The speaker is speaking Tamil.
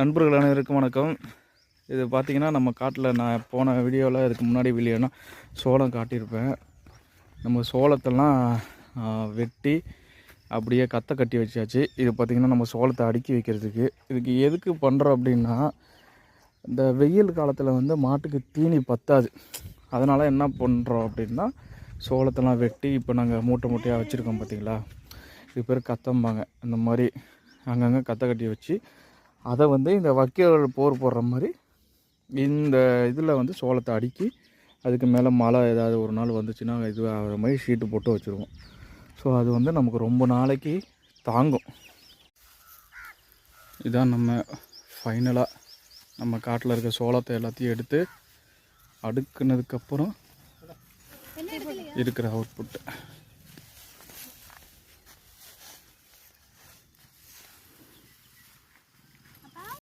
நண்பர்கள் அனைவருக்கும் வணக்கம். இது பார்த்தீங்கன்னா நம்ம காட்டில் நான் போன வீடியோவில் இதுக்கு முன்னாடி வீடியோனா சோளம் காட்டியிருப்பேன். நம்ம சோளத்தெல்லாம் வெட்டி அப்படியே கத்தை கட்டி வச்சாச்சு. இது பார்த்திங்கன்னா நம்ம சோளத்தை அடுக்கி வைக்கிறதுக்கு. இதுக்கு எதுக்கு பண்ணுறோம் அப்படின்னா இந்த வெயில் காலத்தில் வந்து மாட்டுக்கு தீனி பத்தாது. அதனால் என்ன பண்ணுறோம் அப்படின்னா சோளத்தெல்லாம் வெட்டி இப்போ நாங்கள் மூட்டை மூட்டையாக வச்சுருக்கோம் பார்த்தீங்களா இது பேர் கத்தம்பாங்க. இந்த மாதிரி அங்கங்கே கத்தை கட்டி வச்சு அதை வந்து இந்த வக்கீல் போர் போடுற மாதிரி இந்த இதில் வந்து சோளத்தை அடுக்கி அதுக்கு மேலே மழை ஏதாவது ஒரு நாள் வந்துச்சுன்னா இது ஆகிற மாதிரி ஷீட்டு போட்டு வச்சுருவோம். ஸோ அது வந்து நமக்கு ரொம்ப நாளைக்கு தாங்கும். இதான் நம்ம ஃபைனலாக நம்ம காட்டில் இருக்க சோளத்தை எல்லாத்தையும் எடுத்து அடுக்குனதுக்கப்புறம் இருக்கிற அவுட்புட்டு